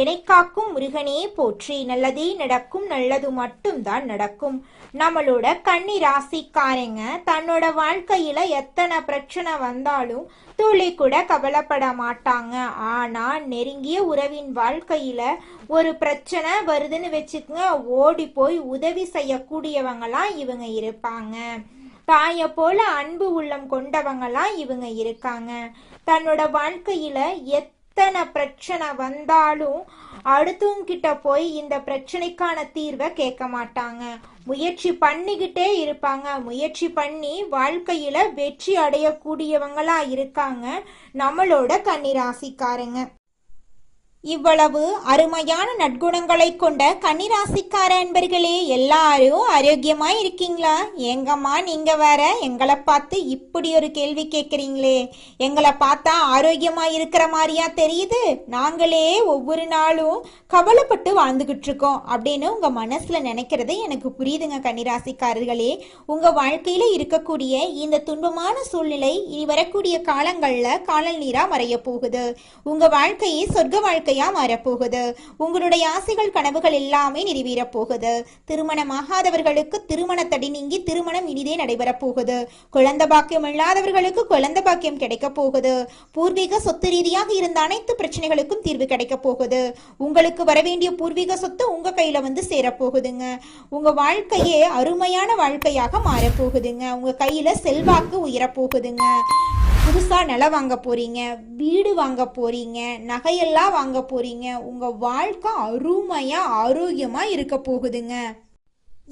என்னை காக்கும் முருகனே போற்றி. நல்லதே நடக்கும் நல்லது மட்டும்தான் நடக்கும். நம்மளோட கன்னி ராசிக்காரங்க தன்னோட வாழ்க்கையில எத்தனை பிரச்சனை வந்தாலும் துளி கூட கவலைப்பட மாட்டாங்க. ஆனா நெருங்கிய உறவின் வாழ்க்கையில ஒரு பிரச்சனை வருதுன்னு வச்சுக்கோங்க ஓடி போய் உதவி செய்யக்கூடியவங்களாம் இவங்க இருப்பாங்க. தாயை போல அன்பு உள்ளம் கொண்டவங்களாம் இவங்க இருக்காங்க. தன்னோட வாழ்க்கையில எத்தனை பிரச்சனை வந்தாலும் அடுத்தவங்க கிட்ட போய் இந்த பிரச்சனைக்கான தீர்வை கேட்க மாட்டாங்க. முயற்சி பண்ணிக்கிட்டே இருப்பாங்க. முயற்சி பண்ணி வாழ்க்கையில வெற்றி அடையக்கூடியவங்களா இருக்காங்க நம்மளோட கன்னிராசிக்காரங்க. இவ்வளவு அருமையான நற்குணங்களை கொண்ட கன்னிராசிக்கார அன்பர்களே எல்லாரும் ஆரோக்கியமா இருக்கீங்களா எங்கம்மா நீங்க வேற எங்களை பார்த்து இப்படி ஒரு கேள்வி கேட்குறீங்களே. எங்களை பார்த்தா ஆரோக்கியமா இருக்கிற மாதிரியா தெரியுது? நாங்களே ஒவ்வொரு நாளும் கவலைப்பட்டு வாழ்ந்துகிட்டு இருக்கோம் அப்படின்னு உங்க மனசுல நினைக்கிறது எனக்கு புரியுதுங்க கன்னிராசிக்காரர்களே. உங்க வாழ்க்கையில இருக்கக்கூடிய இந்த துன்பமான சூழ்நிலை இனி வரக்கூடிய காலங்கள்ல காலல் நீரா மறைய போகுது. உங்க வாழ்க்கையை சொர்க்க வாழ்க்கை வாழ்க்கையா மாறப்போகுது. உங்களுடைய ஆசைகள் கனவுகள் எல்லாமே நிறைவேறப் போகுது திருமணமாகாதவர்களுக்கு திருமண தடை நீங்கி திருமணம் இனிதே நடைபெறப் போகுது குழந்தை பாக்கியம் இல்லாதவர்களுக்கு குழந்தை பாக்கியம் கிடைக்க போகுது. பூர்வீக சொத்து ரீதியாக இருந்த அனைத்து பிரச்சனைகளுக்கும் தீர்வு கிடைக்க போகுது. உங்களுக்கு வரவேண்டிய பூர்வீக சொத்து உங்க கையில வந்து சேரப்போகுதுங்க. உங்க வாழ்க்கையே அருமையான வாழ்க்கையாக மாறப்போகுதுங்க. உங்க கையில செல்வாக்கு உயரப்போகுதுங்க. புதுசாக நிலம் வாங்க போகிறீங்க வீடு வாங்க போகிறீங்க நகையெல்லாம் வாங்க போகிறீங்க உங்கள் வாழ்க்கை அருமையாக ஆரோக்கியமாக இருக்க போகுதுங்க.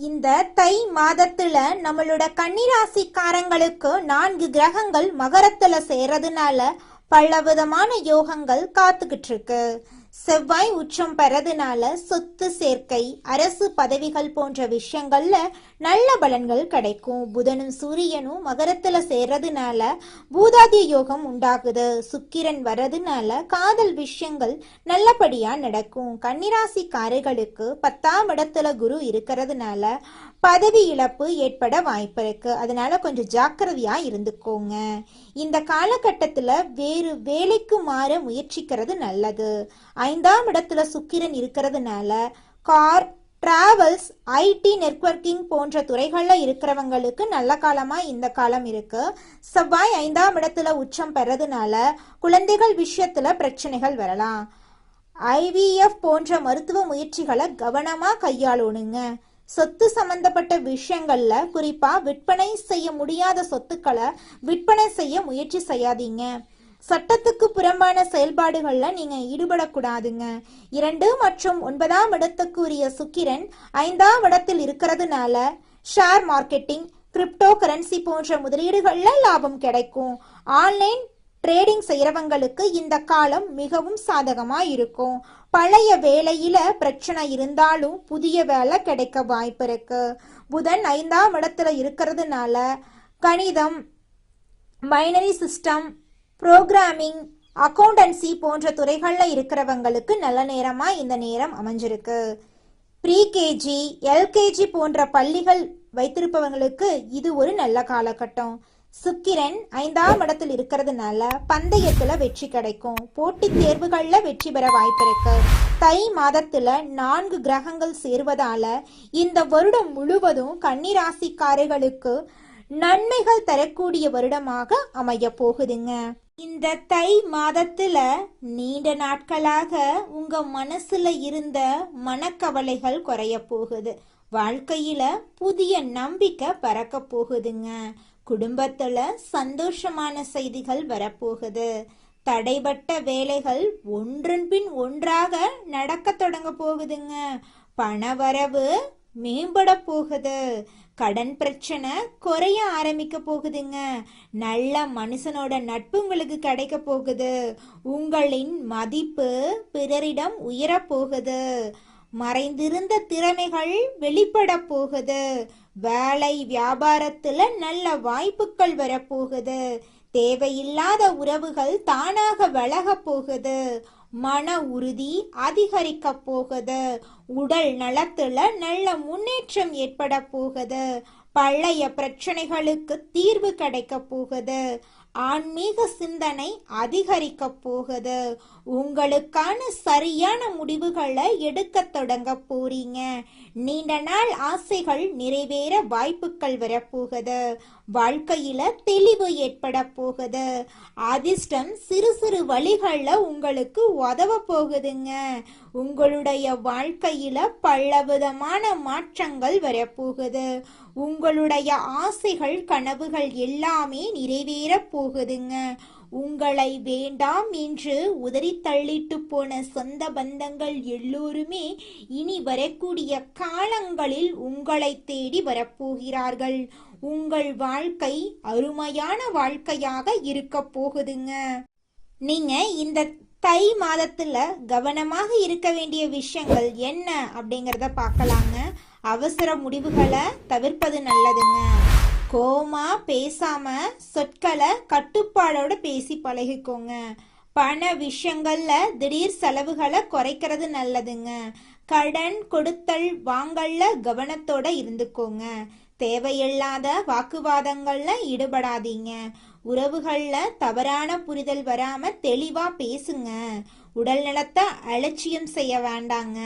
இந்த தை மாதத்துல நம்மளோட கன்னிராசிக்காரங்களுக்கு நான்கு கிரகங்கள் மகரத்துல சேர்றதுனால பலவிதமான யோகங்கள் காத்துக்கிட்டு இருக்கு. செவ்வாய் உச்சம் பெறதுனால சொத்து சேர்க்கை அரசு பதவிகள் போன்ற விஷயங்கள்ல நல்ல பலன்கள் கிடைக்கும். புதனும் சூரியனும் மகரத்துல சேர்றதுனால பூதாதி யோகம் உண்டாகுது. சுக்கிரன் வர்றதுனால காதல் விஷயங்கள் நல்லபடியா நடக்கும். கன்னிராசிக்காரர்களுக்கு பத்தாம் இடத்துல குரு இருக்கிறதுனால பதவி இழப்பு ஏற்பட வாய்ப்பு இருக்கு. அதனால கொஞ்சம் ஜாக்கிரதையா இருந்துக்கோங்க. இந்த காலகட்டத்துல வேறு வேலைக்கு மாற முயற்சிக்கிறது நல்லது. ஐந்தாம் இடத்துல சுக்கிரன் இருக்கிறதுனால கார் டிராவல்ஸ் ஐடி நெட்வொர்க்கிங் போன்ற துறைகளில் இருக்கிறவங்களுக்கு நல்ல காலமா இந்த காலம் இருக்கு. செவ்வாய் ஐந்தாம் இடத்துல உச்சம் பெறதுனால குழந்தைகள் விஷயத்துல பிரச்சனைகள் வரலாம். ஐவிஎஃப் போன்ற மருத்துவ முயற்சிகளை கவனமா கையாளணுங்க. சொத்து சம்பந்தப்பட்ட விஷயங்கள்ல குறிப்பா விற்பனை செய்ய முடியாத சொத்துக்களை விற்பனை செய்ய முயற்சி செய்யாதீங்க. சட்டத்துக்கு புறம்பான செயல்பாடுகள்ல நீங்க ஈடுபடக்கூடாதுங்க. இரண்டு மற்றும் ஒன்பதாம் இடத்துக்குரிய சுக்கிரன் ஐந்தாம் இடத்தில் இருக்கிறதுனால ஷேர் மார்க்கெட்டிங் கிரிப்டோ கரன்சி போன்ற முதலீடுகள்ல லாபம் கிடைக்கும். ஆன்லைன் ட்ரேடிங் செய்கிறவங்களுக்கு இந்த காலம் மிகவும் சாதகமாக இருக்கும் பழைய வேலையில பிரச்சனை இருந்தாலும் புதிய வேலை கிடைக்க வாய்ப்பு இருக்கு. புதன் ஐந்தாம் இடத்துல இருக்கிறதுனால கணிதம் பைனரி சிஸ்டம் ப்ரோக்ராமிங் அக்கௌண்டன்சி போன்ற துறைகளில் இருக்கிறவங்களுக்கு நல்ல நேரமாக இந்த நேரம் அமைஞ்சிருக்கு. ப்ரீகேஜி எல்கேஜி போன்ற பள்ளிகள் வைத்திருப்பவங்களுக்கு இது ஒரு நல்ல காலகட்டம். சுக்கிரன் ஐந்தாம் இடத்தில் இருக்கிறதுனால பந்தயத்துல வெற்றி கிடைக்கும். போட்டித் தேர்வுகள்ல வெற்றி பெற வாய்ப்பு இருக்கு. தை மாதத்துல நான்கு கிரகங்கள் சேர்வதால இந்த வருடம் முழுவதும் கன்னிராசிக்காரர்களுக்கு நன்மைகள் தரக்கூடிய வருடமாக அமைய போகுதுங்க. இந்த தை மாதத்துல நீண்ட நாட்களாக உங்க மனசுல இருந்த மனக்கவலைகள் குறைய போகுது. வாழ்க்கையில புதிய நம்பிக்கை பறக்க போகுதுங்க. குடும்பத்துல சந்தோஷமான செய்திகள் வரப்போகுது. தடைபட்ட வேலைகள் ஒன்றன் பின் ஒன்றாக நடக்க தொடங்க போகுதுங்க. பணவரவு மேம்பட போகுது. கடன் பிரச்சனை குறைய ஆரம்பிக்க போகுதுங்க. நல்ல மனுஷனோட நட்பு உங்களுக்கு கிடைக்க போகுது. உங்களின் மதிப்பு பிறரிடம் உயரப் போகுது. மறைந்திருந்த திறமைகள் வெளிப்பட போகுது. வேலை வியாபாரத்துல நல்ல வாய்ப்புகள் வரப்போகுது. தேவையில்லாத உறவுகள் தானாக வளக போகுது. மன உறுதி அதிகரிக்க போகுது. உடல் நலத்துல நல்ல முன்னேற்றம் ஏற்பட போகுது. பழைய பிரச்சனைகளுக்கு தீர்வு கிடைக்க போகுது. ஆன்மீக சிந்தனை அதிகரிக்க போகுது. உங்களுக்கான சரியான முடிவுகளை எடுக்க தொடங்க போறீங்க. நீண்ட நாள் ஆசைகள் நிறைவேற வாய்ப்புகள் வரப்போகுது. வாழ்க்கையில தெளிவு ஏற்பட போகுது. அதிர்ஷ்டம் சிறு சிறு வழிகள்ல உங்களுக்கு உதவ போகுதுங்க. உங்களுடைய வாழ்க்கையில பலவிதமான மாற்றங்கள் வரப்போகுது. உங்களுடைய ஆசைகள் கனவுகள் எல்லாமே நிறைவேற போகுதுங்க. உங்களை வேண்டாம் என்று உதறி தள்ளிட்டு போன சொந்த பந்தங்கள் எல்லோருமே இனி வரக்கூடிய காலங்களில் உங்களை தேடி வரப்போகிறார்கள். உங்கள் வாழ்க்கை அருமையான வாழ்க்கையாக இருக்க போகுதுங்க. நீங்க இந்த தை மாதத்துல கவனமாக இருக்க வேண்டிய விஷயங்கள் என்ன அப்படிங்கிறத பார்க்கலாங்க. அவசர முடிவுகளை தவிர்ப்பது நல்லதுங்க. கோமா பேசாம சொற்களை கட்டுப்பாடோட பேசி பழகிக்கோங்க. பண விஷயங்கள்ல திடீர் செலவுகளை குறைக்கிறது நல்லதுங்க. கடன் கொடுத்தல் வாங்கல்ல கவனத்தோட இருந்துக்கோங்க. தேவையில்லாத வாக்குவாதங்கள்ல ஈடுபடாதீங்க. உறவுகள்ல தவறான புரிதல் வராம தெளிவா பேசுங்க. உடல் நலத்தை அலட்சியம் செய்ய வேண்டாங்க.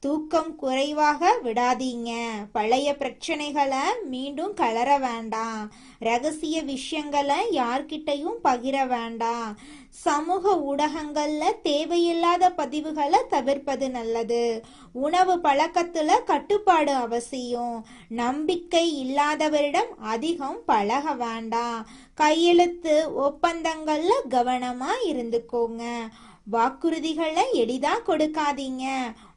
தூக்கம் குறைவாக விடாதீங்க. பழைய பிரச்சனைகளை மீண்டும் கலர வேண்டாம். ரகசிய விஷயங்களை யார்கிட்டையும் பகிர வேண்டாம். சமூக ஊடகங்களில் தேவையில்லாத பதிவுகளை தவிர்ப்பது நல்லது. உணவு பழக்கத்தில் கட்டுப்பாடு அவசியம். நம்பிக்கை இல்லாதவரிடம் அதிகம் பழக வேண்டாம். கையெழுத்து ஒப்பந்தங்களில் கவனமாக இருந்துக்கோங்க. வாக்குறுதிகளை எளிதாக கொடுக்காதீங்க.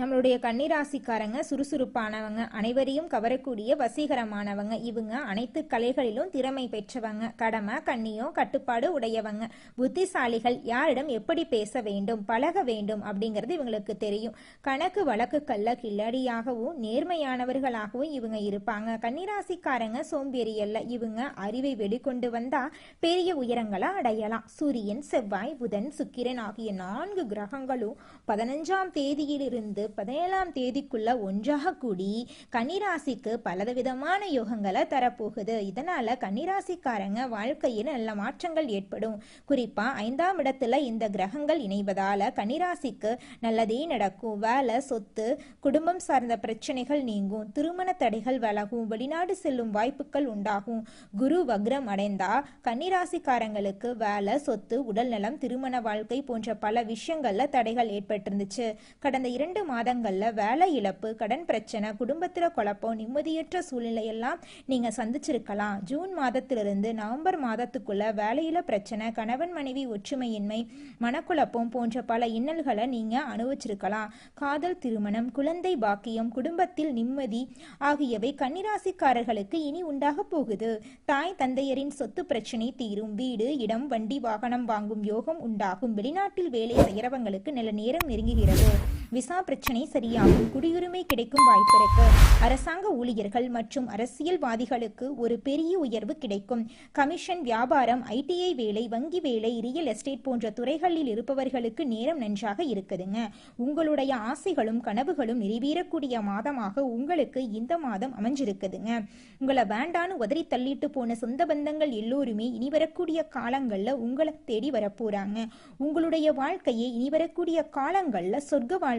நம்மளுடைய கன்னிராசிக்காரங்க சுறுசுறுப்பானவங்க அனைவரையும் கவரக்கூடிய வசீகரமானவங்க இவங்க அனைத்து கலைகளிலும் திறமை பெற்றவங்க. கடமை கண்ணியோ கட்டுப்பாடு உடையவங்க. புத்திசாலிகள் யாரிடம் எப்படி பேச வேண்டும் பழக வேண்டும் அப்படிங்கிறது இவங்களுக்கு தெரியும். கணக்கு வழக்குக்கல்ல கில்லடியாகவும் நேர்மையானவர்களாகவும் இவங்க இருப்பாங்க. கன்னிராசிக்காரங்க சோம்பேறியல்ல. இவங்க அறிவை வெளிக்கொண்டு வந்தா பெரிய உயரங்களை அடையலாம். சூரியன் செவ்வாய் புதன் சுக்கிரன் ஆகிய நான்கு கிரகங்களும் பதினஞ்சாம் தேதியிலிருந்து பதினேழாம் தேதிக்குள்ள ஒன்றாக கூடி கன்னிராசிக்கு பலவிதமான யோகங்களை தரப்போகுது. இதனால கன்னிராசிக்காரங்க வாழ்க்கையில் நல்ல மாற்றங்கள் ஏற்படும். குறிப்பா ஐந்தாம் இடத்துல இந்த கிரகங்கள் இணைவதால கன்னிராசிக்கு நல்லதே நடக்கும். வேலை சொத்து குடும்பம் சார்ந்த பிரச்சனைகள் நீங்கும். திருமண தடைகள் விலகும் வெளிநாடு செல்லும் வாய்ப்புகள் உண்டாகும். குரு வக்ரம் அடைந்தா கன்னிராசிக்காரங்களுக்கு வேலை சொத்து உடல் நலம் திருமண வாழ்க்கை போன்ற பல விஷயங்கள்ல தடைகள் ஏற்பட்டிருந்துச்சு. கடந்த இரண்டு மாதங்களில் வேலை இழப்பு கடன் பிரச்சனை குடும்பத்தில் குழப்பம் நிம்மதியற்ற சூழ்நிலையெல்லாம் நீங்கள் சந்திச்சிருக்கலாம். ஜூன் மாதத்திலிருந்து நவம்பர் மாதத்துக்குள்ள வேலையில பிரச்சனை கணவன் மனைவி ஒற்றுமையின்மை மனக்குழப்பம் போன்ற பல இன்னல்களை நீங்கள் அனுபவிச்சிருக்கலாம். காதல் திருமணம் குழந்தை பாக்கியம் குடும்பத்தில் நிம்மதி ஆகியவை கன்னிராசிக்காரர்களுக்கு இனி உண்டாக போகுது. தாய் தந்தையரின் சொத்து பிரச்சனை தீரும். வீடு இடம் வண்டி வாகனம் வாங்கும் யோகம் உண்டாகும். வெளிநாட்டில் வேலை செய்கிறவங்களுக்கு நல்ல நேரம் நெருங்குகிறது. விசா பிரச்சனை சரியாகும். குடியுரிமை கிடைக்கும் வாய்ப்பு அரசாங்க ஊழியர்கள் மற்றும் அரசியல்வாதிகளுக்கு ஒரு பெரிய உயர்வு கிடைக்கும். கமிஷன் வியாபாரம் ஐடிஐ வேலை வங்கி வேலை ரியல் எஸ்டேட் போன்ற துறைகளில் இருப்பவர்களுக்கு நேரம் நன்றாக இருக்குதுங்க. உங்களுடைய ஆசைகளும் கனவுகளும் நிறைவேறக்கூடிய மாதமாக உங்களுக்கு இந்த மாதம் அமைஞ்சிருக்குதுங்க. உங்களை வேண்டான்னு உதறி தள்ளிட்டு போன சொந்த பந்தங்கள் எல்லோருமே இனி வரக்கூடிய காலங்களில் உங்களை தேடி வரப்போறாங்க. உங்களுடைய வாழ்க்கையை இனி வரக்கூடிய காலங்களில் சொர்க்க